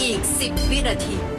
อีก 10 วินาที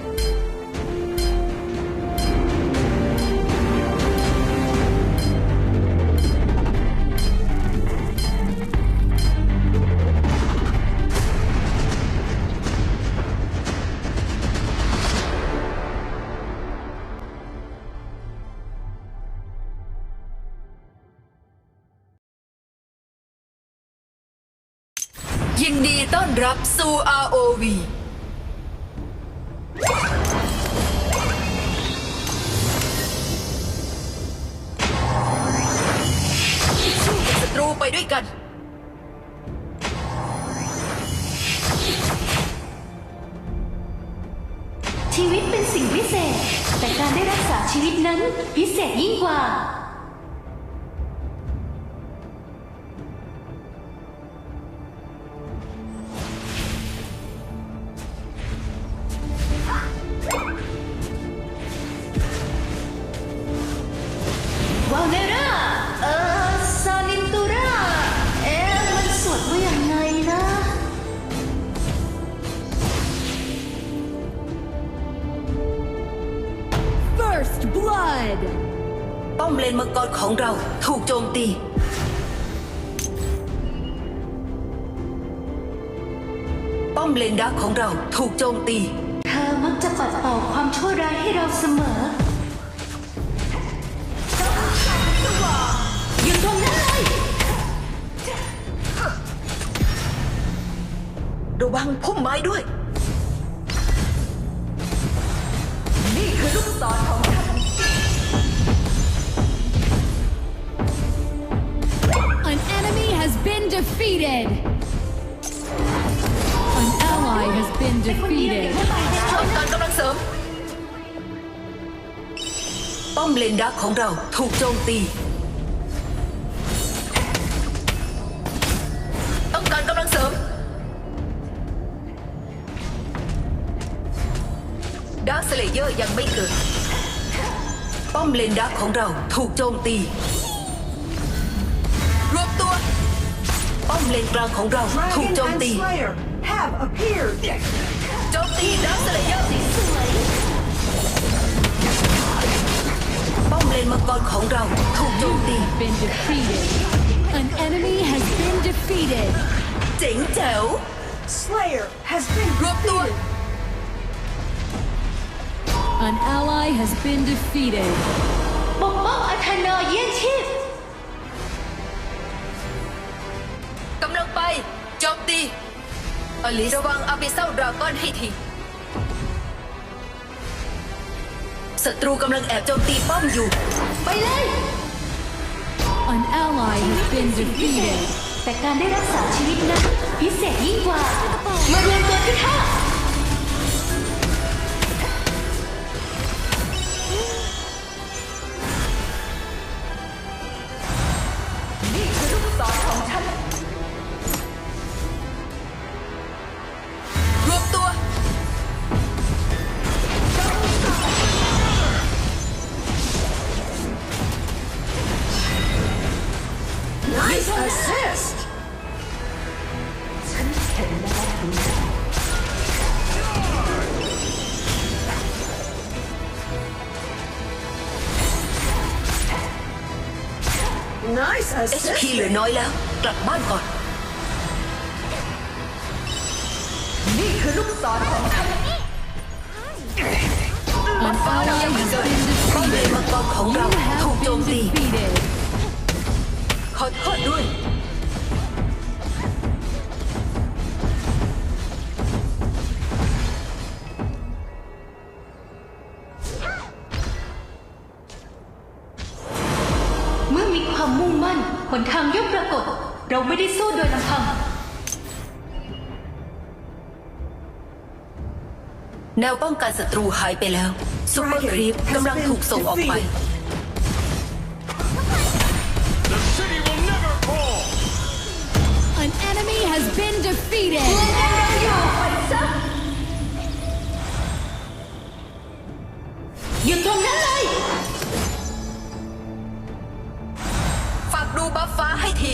ชีวิตเป็นสิ่งพิเศษ แต่การได้รักษาชีวิตนั้นพิเศษยิ่งกว่า อมเลนมังกรของเราถูกโจมตีป้อมเลนดักของเราถูกโจมตี เธอมักจะปัดเป่าความชั่วร้ายให้เราเสมอยืนตรงนั้นเลยระวังพุ่มไม้ด้วย defeated! An ally has been defeated. ต้องการกำลังเสริม ป้อมเลนดักของเราถูกโจมตี ต้องการกำลังเสริม ดาร์คสเลเยอร์ยังไม่เกิด ป้อมเลนดักของเราถูกโจมตี เลนกลางของเราถูก Dragon โจม and ตี Slayer have appeared. โจมตีดาร์คสเลเยอร์ป้อมเลนมังกรของเราถูกโจมตี Been defeated. An enemy has been defeated. เจ๋งแจ๋ว Slayer has been รวบตัว An ally has been defeated. ปกป้องอาธนาเยี่ยนชีพ ไปโจมตีอลิสระวังอาบิเซลดราก้อนให้ทีศัตรูกำลังแอบโจมตีป้อมอยู่ ไปเลย An ally has been defeated. แต่การได้รักษาชีวิตนั้นพิเศษยิ่งกว่า มารวมตัวกันเถอะ อน้อยแล้ว กลับบ้านก่อน นี่คือลูกศรของฉัน An ally has been ป้อมเลน defeated. มังกรของเรา You ถูก have โจม been ตี defeated. ขอโทษด้วย แนวป้องกันศัตรูหายไปแล้วซุปเปอร์ครีปกำลังถูกส่งออกไป The city will never fall! An enemy has been defeated. อยู่ตรงนั้นเลย ฝากดูบัฟฟ้าให้ที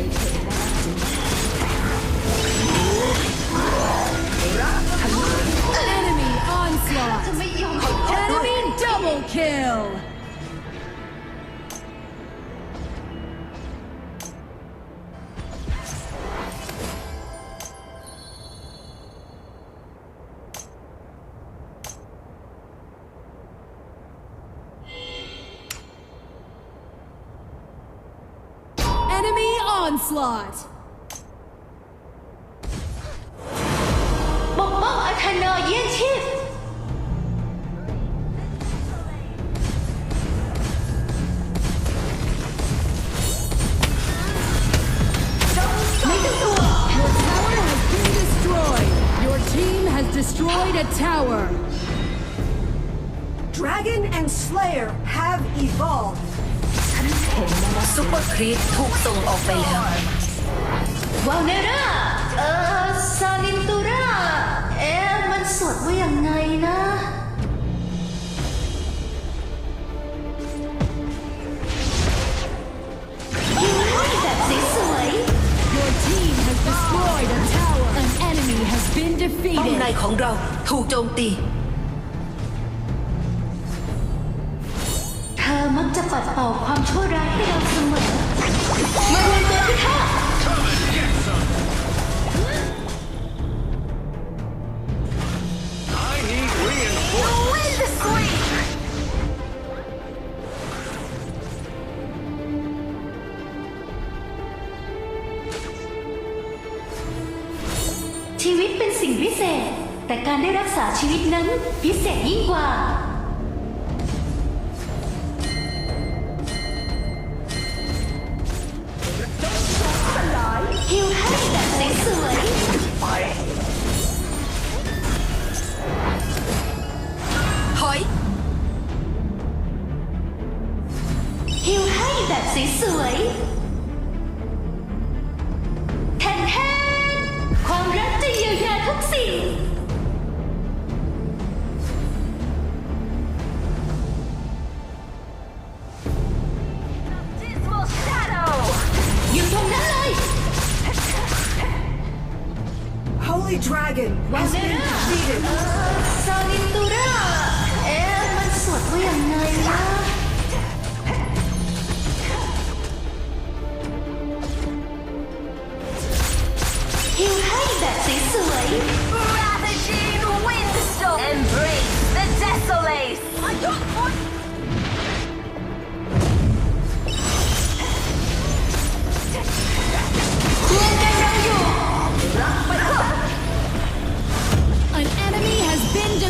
Dominating. Has destroyed a tower. Dragon and Slayer have evolved. ซุปเปอร์ครีปถูกส่งออกไปแล้ววาลเนราเอ่อซาลินตูราเอ๊ะมันสดว่ายังไงนะยิงให้แบบสวย Your team has destroyed a tower. An enemy has been ป้อมใน defeated. ของเราถูกโจมตี มักจะปัดเป่าความชั่วร้ายให้เราเสมอ มารวมตัวกันค่ะชีวิตเป็นสิ่งพิเศษ แต่การได้รักษาชีวิตนั้นพิเศษยิ่งกว่า สวย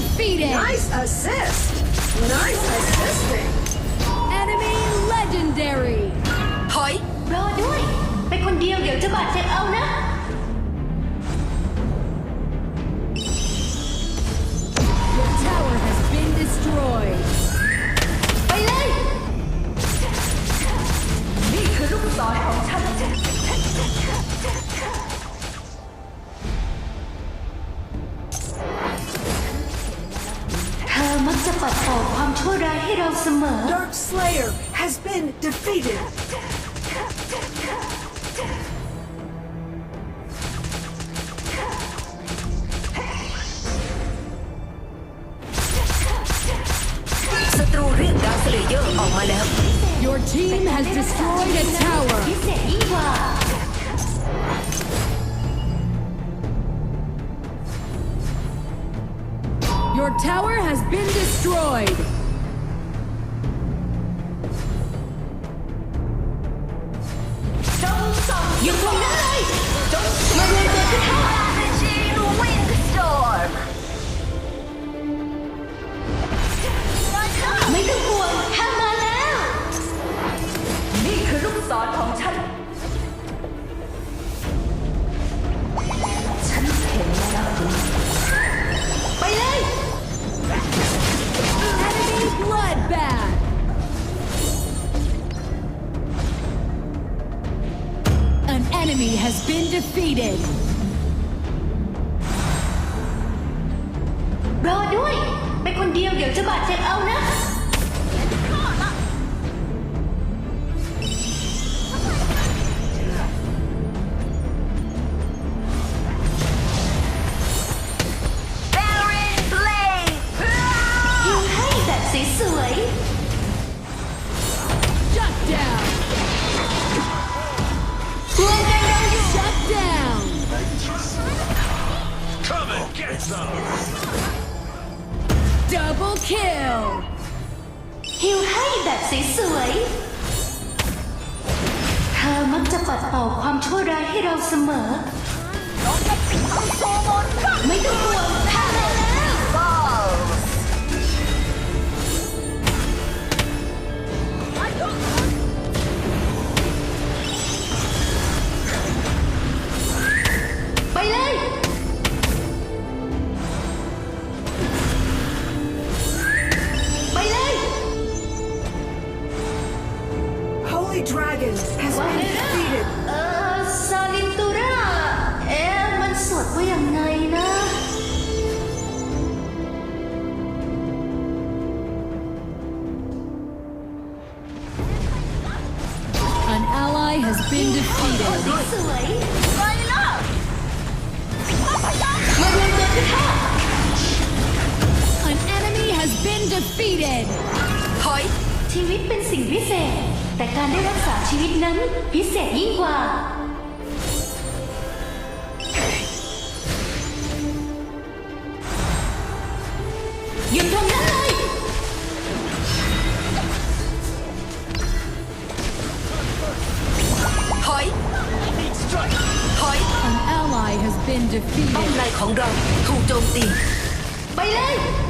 Defeated! Nice assist! Nice assisting! Enemy legendary! ถอย รอด้วย ไปคนเดียวเดี๋ยวจะบาดเจ็บเอานะ Your tower has been destroyed! Slayer has been defeated. Your team has destroyed a tower. Your tower has been destroyed. รอด้วย เป็นคนเดียวเดี๋ยวจะบาดเจ็บเอานะ เราเสมอ ไม่ต้องห่วงไปเลย ไปเลย Holy Dragon has been has been defeated. An enemy has been defeated. Hoi, chiwit pen sing vise, ta kande raksa chiwit nan vise ingwa. Yung ป้อมในของเราถูกโจมตี ไปเลย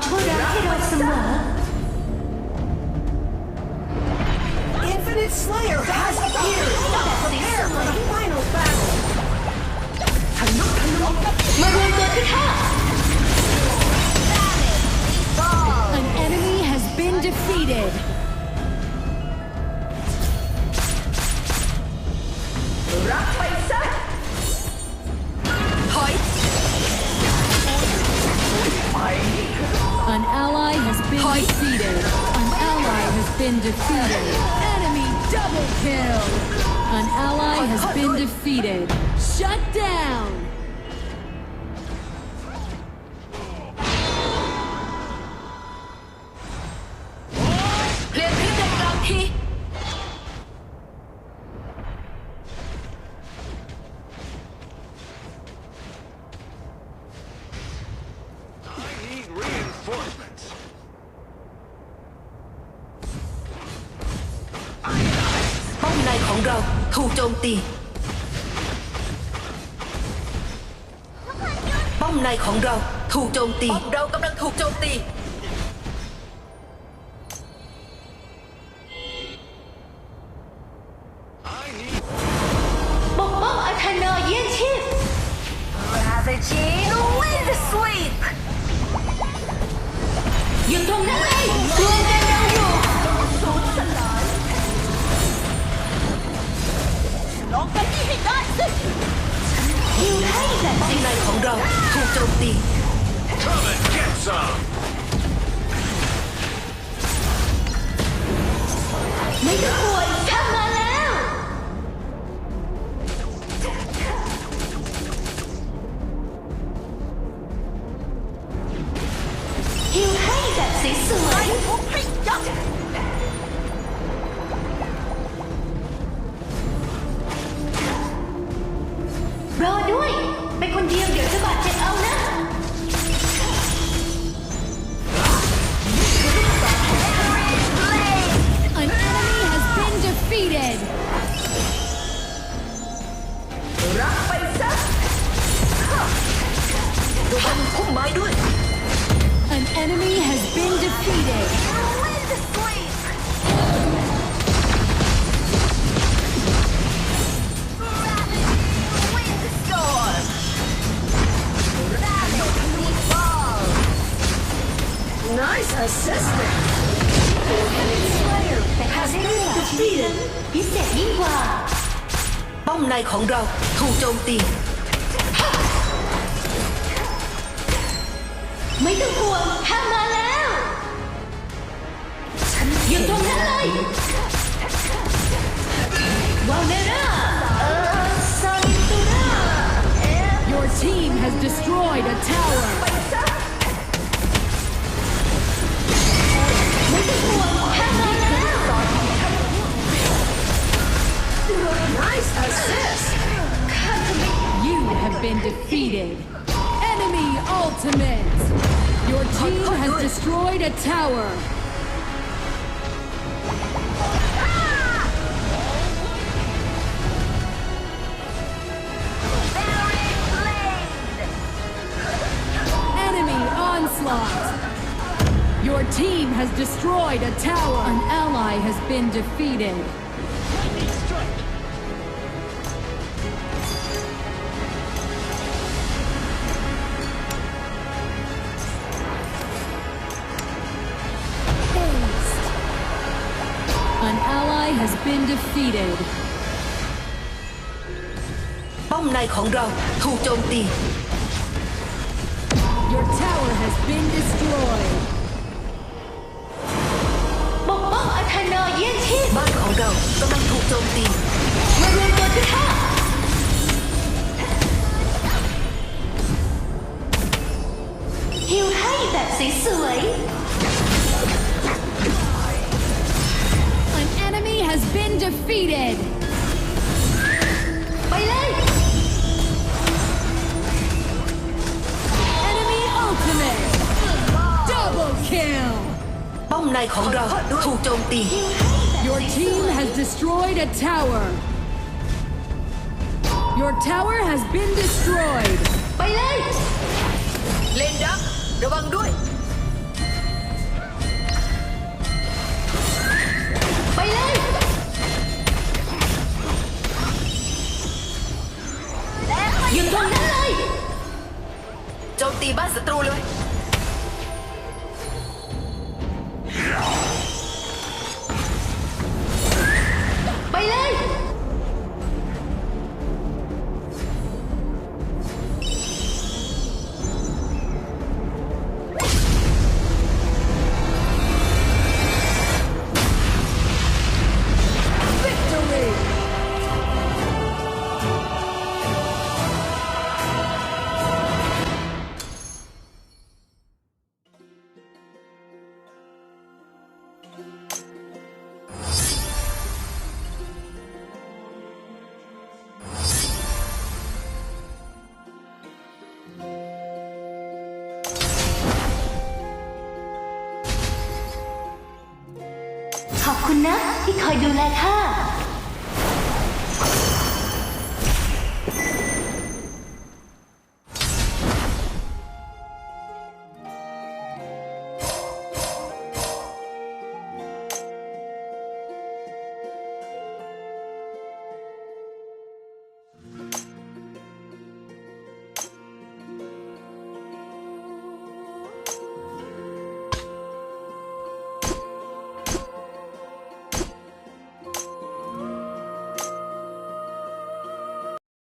돌아들었습니다. Been defeated. Enemy double kill. An ally has been defeated. Shut down. ป้อมในของเราถูกโจมตี ป้อมเรากำลังถูกโจมตี ของเราถูกโจมตี ไม่ต้องกลัวข้ามาแล้วอยู่ตรงนั้นเลยวาเนราเออซาลิตูราเอ๊ะ Your team has destroyed a tower. Been defeated. Enemy ultimate. Your team has destroyed a tower. เ Enemy onslaught. Your team has destroyed a tower. An ally has been defeated. has been defeated. ป้อมในของเราถูกโจมตี Your tower has been destroyed. ปกป้องอาธนอเยี่ยนชีพ บ้านของเรากำลังถูกโจมตี มารวมตัวที่ข้าฮิวให้แบบสวยๆ enemy has been defeated. ไปเลย Enemy ultimate. Double kill. ป้อมในของเราถูกโจมตี Your team has destroyed a tower. Your tower has been destroyed. ไปเลย เลนดัก ระวังด้วย ไปเลย หยุดตรงนั้นเลย โจมตีบ้านศัตรูเลย คุณนะ ที่คอยดูแลข้า